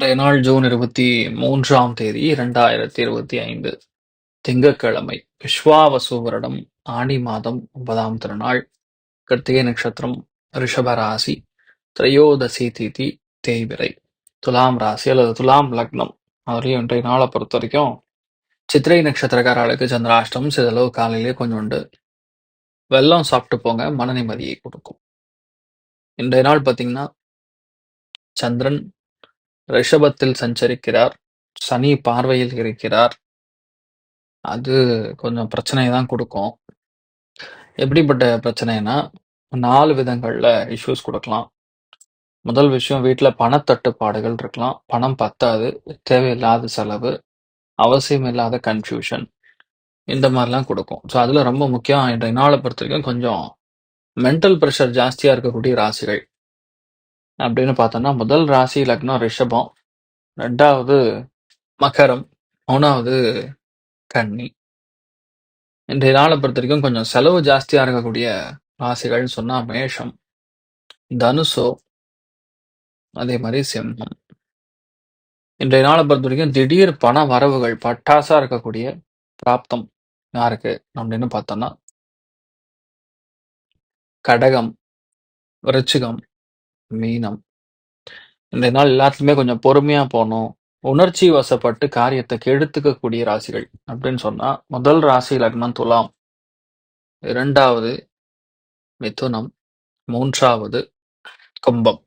இன்றைய நாள் ஜூன் இருபத்தி மூன்றாம் தேதி இரண்டாயிரத்தி இருபத்தி ஐந்து திங்கட்கிழமை விஸ்வாவசு வருடம் ஆணி மாதம் ஒன்பதாம் திருநாள் கிருத்திகை நட்சத்திரம் ரிஷப ராசி திரையோதசி திதி தேய்பிரை துலாம் ராசி அல்லது துலாம் லக்னம் அதுலேயும் இன்றைய நாளை பொறுத்த வரைக்கும் சித்திரை நட்சத்திரக்காரர்களுக்கு சந்திராஷ்டம் சிதளவு காலையிலே கொஞ்சம் உண்டு. வெல்லம் சாப்பிட்டு போங்க மன நிம்மதியை கொடுக்கும். இன்றைய நாள் பார்த்தீங்கன்னா சந்திரன் ரிஷபத்தில் சஞ்சரிக்கிறார். சனி பார்வையில் இருக்கிறார். அது கொஞ்சம் பிரச்சனையை தான் கொடுக்கும். எப்படிப்பட்ட பிரச்சனைனா நாலு விதங்களில் இஷ்யூஸ் கொடுக்கலாம். முதல் விஷயம் வீட்டில் பணத்தட்டுப்பாடுகள் இருக்கலாம். பணம் பத்தாது தேவையில்லாத செலவு அவசியம் இல்லாத கன்ஃபியூஷன் இந்த மாதிரிலாம் கொடுக்கும். ஸோ அதில் ரொம்ப முக்கியம் இன்றைய நாளை பொறுத்த வரைக்கும் கொஞ்சம் மென்டல் ப்ரெஷர் ஜாஸ்தியாக இருக்கக்கூடிய ராசிகள். அப்படின்னு பார்த்தோம்னா முதல் ராசி லக்னம் ரிஷபம் ரெண்டாவது மகரம் மூணாவது கன்னி. இன்றைய நாளை பொறுத்த வரைக்கும் கொஞ்சம் செலவு ஜாஸ்தியாக இருக்கக்கூடிய ராசிகள்னு சொன்னால் மேஷம் தனுசோ அதே மாதிரி சிம்மம். இன்றைய நாளை பொறுத்த வரைக்கும் திடீர் பண வரவுகள் பட்டாசா இருக்கக்கூடிய பிராப்தம் யாருக்கு அப்படின்னு பார்த்தோம்னா கடகம் விருச்சிகம் மீனம். இந்த நாள் எல்லாத்துலயுமே கொஞ்சம் பொறுமையா போகணும் உணர்ச்சி வசப்பட்டு காரியத்தை கெடுத்துக்கக்கூடிய ராசிகள் அப்படின்னு சொன்னா முதல் ராசி லக்னம் துலாம். இரண்டாவது மிதுனம். மூன்றாவது கும்பம்.